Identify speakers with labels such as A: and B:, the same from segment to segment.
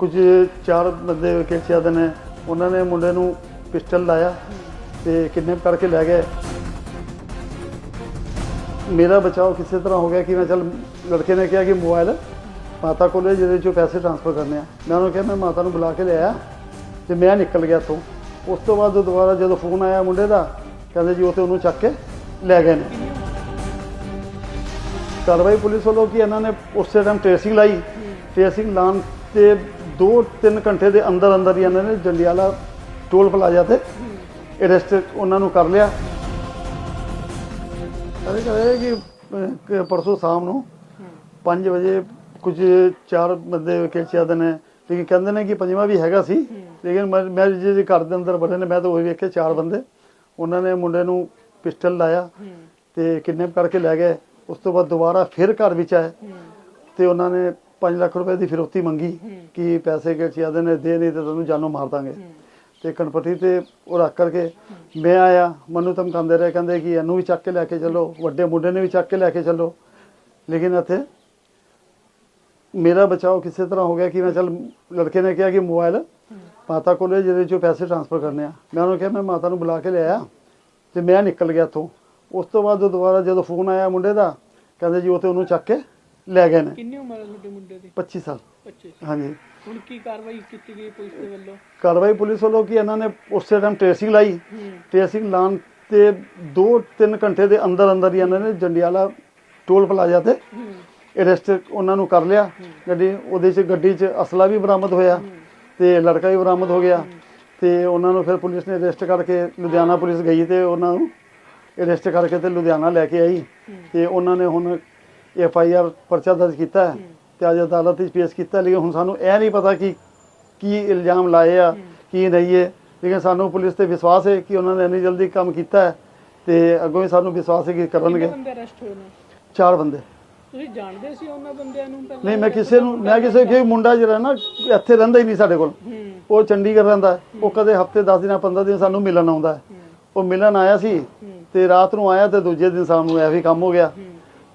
A: ਕੁਝ ਚਾਰ ਬੰਦੇ ਵਿਕੇਚਿਆ ਦੇ ਨੇ। ਉਹਨਾਂ ਨੇ ਮੁੰਡੇ ਨੂੰ ਪਿਸਟਲ ਲਾਇਆ ਤੇ ਕਿਡਨੈਪ ਕਰਕੇ ਲੈ ਗਏ। ਮੇਰਾ ਬਚਾਓ ਕਿਸੇ ਤਰ੍ਹਾਂ ਹੋ ਗਿਆ ਕਿ ਮੈਂ ਚਲ ਲੜਕੇ ਨੇ ਕਿਹਾ ਕਿ ਮੋਬਾਈਲ ਮਾਤਾ ਕੋਲ ਜਿਹਦੇ ਚੋਂ ਪੈਸੇ ਟ੍ਰਾਂਸਫਰ ਕਰਨੇ ਆ। ਮੈਂ ਉਹਨੂੰ ਕਿਹਾ ਮੈਂ ਮਾਤਾ ਨੂੰ ਬੁਲਾ ਕੇ ਲਿਆਇਆ ਤੇ ਮੈਂ ਨਿਕਲ ਗਿਆ ਤੋਂ ਉਸ ਤੋਂ ਬਾਅਦ ਦੁਬਾਰਾ ਜਦੋਂ ਫੋਨ ਆਇਆ ਮੁੰਡੇ ਦਾ ਕਹਿੰਦੇ ਜੀ ਉਹ ਤੇ ਉਹਨੂੰ ਚੱਕ ਕੇ ਲੈ ਗਏ ਨੇ। ਕਾਰਵਾਈ ਪੁਲਿਸ ਵੱਲੋਂ ਕਿ ਇਹਨਾਂ ਨੇ ਉਸੇ ਟਾਈਮ ਟ੍ਰੇਸਿੰਗ ਲਾਈ। ਟ੍ਰੇਸਿੰਗ ਲਾਉਣ ਤੇ 2-3 ਘੰਟੇ ਦੇ ਅੰਦਰ ਅੰਦਰ ਹੀ ਇਹਨਾਂ ਨੇ ਜੰਡਿਆਲਾ ਟੋਲ ਪਲਾਜ਼ਾ ਤੇ ਅਰੈਸਟ ਉਹਨਾਂ ਨੂੰ ਕਰ ਲਿਆ। ਅਰੇ ਕਹੇ ਕਿ ਪਰਸੋਂ ਸ਼ਾਮ ਨੂੰ 5 ਵਜੇ ਕੁਝ ਚਾਰ ਬੰਦੇ ਕੇਚਿਆ ਦੇ ਨੇ। ਲੇਕਿਨ ਕਹਿੰਦੇ ਨੇ ਕਿ ਪੰਜਵਾਂ ਵੀ ਹੈਗਾ ਸੀ। ਲੇਕਿਨ ਮੈਂ ਮੈਂ ਜਿਹਦੇ ਘਰ ਦੇ ਅੰਦਰ ਬੜੇ ਨੇ, ਮੈਂ ਤਾਂ ਉਹ ਵੇਖੇ ਚਾਰ ਬੰਦੇ। ਉਹਨਾਂ ਨੇ ਮੁੰਡੇ ਨੂੰ ਪਿਸਟਲ ਲਾਇਆ ਤੇ ਕਿਡਨੈਪ ਕਰਕੇ ਲੈ ਗਏ। ਉਸ ਤੋਂ ਬਾਅਦ ਦੁਬਾਰਾ ਫਿਰ ਘਰ ਵਿੱਚ ਆਏ। ਤੇ ਉਹਨਾਂ ਨੇ 5 ਲੱਖ ਰੁਪਏ ਦੀ ਫਿਰੌਤੀ ਮੰਗੀ ਕਿ ਪੈਸੇ ਕੇਚਿਆ ਦੇ ਨੇ ਦੇ ਨਹੀਂ ਤੇ ਤੈਨੂੰ ਜਾਨੋਂ ਮਾਰ ਦਾਂਗੇ। ਤੇ ਕਣਪਤੀ ਤੇ ਉਹ ਰੱਖ ਕਰਕੇ ਮੈਂ ਆਇਆ ਮੈਨੂੰ ਧਮਕਾਉਂਦੇ ਰਹੇ ਕਹਿੰਦੇ ਕਿ ਇਹਨੂੰ ਵੀ ਚੱਕ ਕੇ ਲੈ ਕੇ ਚੱਲੋ ਵੱਡੇ ਮੁੰਡੇ ਨੇ ਵੀ ਚੱਕ ਕੇ ਲੈ ਕੇ ਚੱਲੋ। ਲੇਕਿਨ ਇੱਥੇ ਮੇਰਾ ਬਚਾਓ ਕਿਸੇ ਤਰ੍ਹਾਂ ਹੋ ਗਿਆ ਕਿ ਮੈਂ ਚਲ ਲੜਕੇ ਨੇ ਕਿਹਾ ਕਿ ਮੋਬਾਈਲ ਮਾਤਾ ਕੋਲ ਜਿਹਦੇ ਚੋਂ ਪੈਸੇ ਟ੍ਰਾਂਸਫਰ ਕਰਨੇ ਆ। ਮੈਂ ਉਹਨੂੰ ਕਿਹਾ ਮੈਂ ਮਾਤਾ ਨੂੰ ਬੁਲਾ ਕੇ ਲਿਆਇਆ ਤੇ ਮੈਂ ਨਿਕਲ ਗਿਆ ਤੋਂ ਉਸ ਤੋਂ ਬਾਅਦ ਦੁਬਾਰਾ ਜਦੋਂ ਫੋਨ ਆਇਆ ਮੁੰਡੇ ਦਾ ਕਹਿੰਦੇ ਜੀ ਉਹ ਤੇ ਉਹਨੂੰ ਚੱਕ ਕੇ ਲੈ ਗਏ ਨੇ।
B: ਕਿੰਨੀ ਉਮਰ ਹੈ ਤੁਹਾਡੇ ਮੁੰਡੇ ਦੀ?
A: 25 ਸਾਲ।
B: 25
A: ਹਾਂਜੀ।
B: ਹੁਣ ਕੀ ਕਾਰਵਾਈ ਕੀਤੀ ਗਈ ਪੁਲਿਸ ਦੇ ਵੱਲੋਂ?
A: ਕਾਰਵਾਈ ਪੁਲਿਸ ਵੱਲੋਂ ਕਿ ਇਹਨਾਂ ਨੇ ਉਸੇ ਟਾਈਮ ਟ੍ਰੇਸਿੰਗ ਲਾਈ। ਟ੍ਰੇਸਿੰਗ ਲਾਉਣ ਤੇ 2-3 ਘੰਟੇ ਦੇ ਅੰਦਰ ਅੰਦਰ ਹੀ ਇਹਨਾਂ ਨੇ ਜੰਡਿਆਲਾ ਟੋਲ ਪਲਾਜ਼ਾ ਤੇ ਅਰੈਸਟ ਉਹਨਾਂ ਨੂੰ ਕਰ ਲਿਆ। ਗੱਡੀ ਉਹਦੇ ਚ ਗੱਡੀ 'ਚ ਅਸਲਾ ਵੀ ਬਰਾਮਦ ਹੋਇਆ ਤੇ ਲੜਕਾ ਵੀ ਬਰਾਮਦ ਹੋ ਗਿਆ। ਤੇ ਉਹਨਾਂ ਨੂੰ ਫਿਰ ਪੁਲਿਸ ਨੇ ਅਰੈਸਟ ਕਰਕੇ ਲੁਧਿਆਣਾ ਪੁਲਿਸ ਗਈ ਤੇ ਉਹਨਾਂ ਨੂੰ ਅਰੈਸਟ ਕਰਕੇ ਤੇ ਲੁਧਿਆਣਾ ਲੈ ਕੇ ਆਈ। ਤੇ ਉਹਨਾਂ ਨੇ ਹੁਣ ਐਫ ਆਈ ਆਰ ਪਰਚਾ ਦਰਜ ਕੀਤਾ ਹੈ ਤੇ ਅੱਜ ਅਦਾਲਤ ਵਿੱਚ ਪੇਸ਼ ਕੀਤਾ ਲੇਕਿਨ ਹੁਣ ਸਾਨੂੰ ਇਹ ਨਹੀਂ ਪਤਾ ਕਿ ਕੀ ਇਲਜ਼ਾਮ ਲਾਏ ਆ ਕੀ ਨਹੀਂ ਹੈ। ਲੇਕਿਨ ਸਾਨੂੰ ਪੁਲਿਸ ਤੇ ਵਿਸ਼ਵਾਸ ਹੈ ਕਿ ਉਹਨਾਂ ਨੇ ਇੰਨੀ ਜਲਦੀ ਕੰਮ ਕੀਤਾ ਹੈ ਤੇ ਅੱਗੋਂ ਵੀ ਸਾਨੂੰ ਵਿਸ਼ਵਾਸ ਹੈ ਕਿ ਕਰਨਗੇ।
B: ਬੰਦੇ ਅਰੈਸਟ ਹੋਏ ਨੇ?
A: ਚਾਰ ਬੰਦੇ।
B: ਤੁਸੀਂ ਜਾਣਦੇ ਸੀ ਉਹਨਾਂ ਬੰਦਿਆਂ ਨੂੰ ਪਹਿਲਾਂ?
A: ਨਹੀਂ ਮੈਂ ਕਿਸੇ ਨੂੰ ਮੈਂ ਕਿਸੇ ਕਿ ਮੁੰਡਾ ਜਿਹੜਾ ਨਾ ਇੱਥੇ ਰਹਿੰਦਾ ਹੀ ਨਹੀਂ ਸਾਡੇ ਕੋਲ।
B: ਹੂੰ।
A: ਉਹ ਚੰਡੀਗੜ੍ਹ ਰਹਿੰਦਾ ਹੈ। ਉਹ ਕਦੇ ਹਫ਼ਤੇ 10 ਦਿਨਾਂ 15 ਦਿਨ ਸਾਨੂੰ ਮਿਲਣ ਆਉਂਦਾ ਹੈ। ਉਹ ਮਿਲਣ ਆਇਆ ਸੀ ਤੇ ਰਾਤ ਨੂੰ ਆਇਆ ਤੇ ਦੂਜੇ ਦਿਨ ਸ਼ਾਮ ਨੂੰ ਐਵੇਂ ਕੰਮ ਹੋ ਗਿਆ।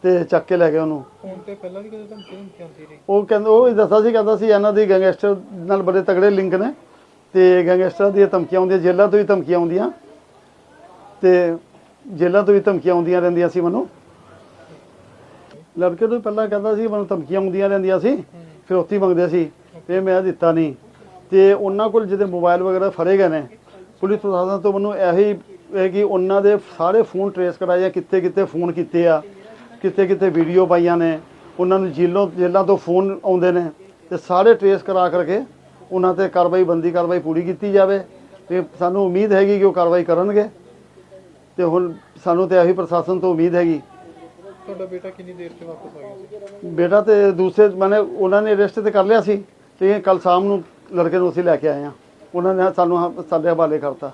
A: ਤੇ ਚੱਕ ਕੇ ਲੈ ਗਏ ਉਹਨੂੰ।
B: ਹੁਣ ਤੇ ਪਹਿਲਾਂ ਵੀ ਕਦੇ ਧਮਕੀ ਧਮਕੀ ਆਉਂਦੀ ਰਹੀ
A: ਉਹ ਕਹਿੰਦਾ ਉਹ ਦੱਸਦਾ ਸੀ ਕਹਿੰਦਾ ਸੀ ਇਹਨਾਂ ਦੀ ਗੈਂਗਸਟਰ ਨਾਲ ਬੜੇ ਤਗੜੇ ਲਿੰਕ ਨੇ। ਤੇ ਗੈਂਗਸਟਰ ਦੀਆਂ ਧਮਕੀਆਂ ਆਉਂਦੀਆਂ ਜੇਲ੍ਹਾਂ ਤੋਂ ਵੀ ਧਮਕੀਆਂ ਆਉਂਦੀਆਂ। ਤੇ ਜੇਲ੍ਹਾਂ ਤੋਂ ਵੀ ਧਮਕੀਆਂ ਆਉਂਦੀਆਂ ਰਹਿੰਦੀਆਂ ਸੀ ਮੈਨੂੰ। ਲੜਕੇ ਨੂੰ ਪਹਿਲਾਂ ਕਹਿੰਦਾ ਸੀ ਮੈਨੂੰ ਧਮਕੀਆਂ ਆਉਂਦੀਆਂ ਰਹਿੰਦੀਆਂ ਸੀ। ਫਿਰੌਤੀ ਮੰਗਦੇ ਸੀ। ਤੇ ਮੈਂ ਦਿੱਤਾ ਨਹੀਂ। ਤੇ ਉਹਨਾਂ ਕੋਲ ਜਿਹਦੇ ਮੋਬਾਈਲ ਵਗੈਰਾ ਫੜੇ ਗਏ ਨੇ ਪੁਲਿਸ ਪ੍ਰਸ਼ਾਸਨ ਤੋਂ ਮੈਨੂੰ ਇਹੀ ਹੈ ਕਿ ਉਹਨਾਂ ਦੇ ਸਾਰੇ ਫੋਨ ਟਰੇਸ ਕਰਾਏ ਆ ਕਿੱਥੇ ਕਿੱਥੇ ਫੋਨ ਕੀਤੇ ਆ। ਕਿੱਥੇ ਕਿੱਥੇ ਵੀਡੀਓ ਪਾਈਆਂ ਨੇ ਉਹਨਾਂ ਨੂੰ ਜੇਲੋਂ ਜੇਲਾਂ ਤੋਂ ਫੋਨ ਆਉਂਦੇ ਨੇ ਤੇ ਸਾਰੇ ਟਰੇਸ ਕਰਾ ਕਰਕੇ ਉਹਨਾਂ ਤੇ ਕਾਰਵਾਈ ਬੰਦੀ ਕਾਰਵਾਈ ਪੂਰੀ ਕੀਤੀ ਜਾਵੇ ਤੇ ਸਾਨੂੰ ਉਮੀਦ ਹੈਗੀ ਕਿ ਉਹ ਕਾਰਵਾਈ ਕਰਨਗੇ। ਤੇ ਹੁਣ ਸਾਨੂੰ ਤੇ ਇਹੀ ਪ੍ਰਸ਼ਾਸਨ ਤੋਂ ਉਮੀਦ ਹੈਗੀ।
B: ਤੁਹਾਡਾ ਬੇਟਾ ਕਿੰਨੀ ਦੇਰ 'ਚ ਵਾਪਸ ਆ ਗਿਆ ਸੀ?
A: ਬੇਟਾ ਤੇ ਦੂਸਰੇ ਮਾਨੇ ਉਹਨਾਂ ਨੇ ਅਰੈਸਟ ਤੇ ਕਰ ਲਿਆ ਸੀ ਤੇ ਕੱਲ ਸ਼ਾਮ ਨੂੰ ਲੜਕੇ ਨੂੰ ਅਸੀਂ ਲੈ ਕੇ ਆਏ ਆ ਉਹਨਾਂ ਨੇ ਸਾਨੂੰ ਸਾਡੇ ਹਵਾਲੇ ਕਰਤਾ।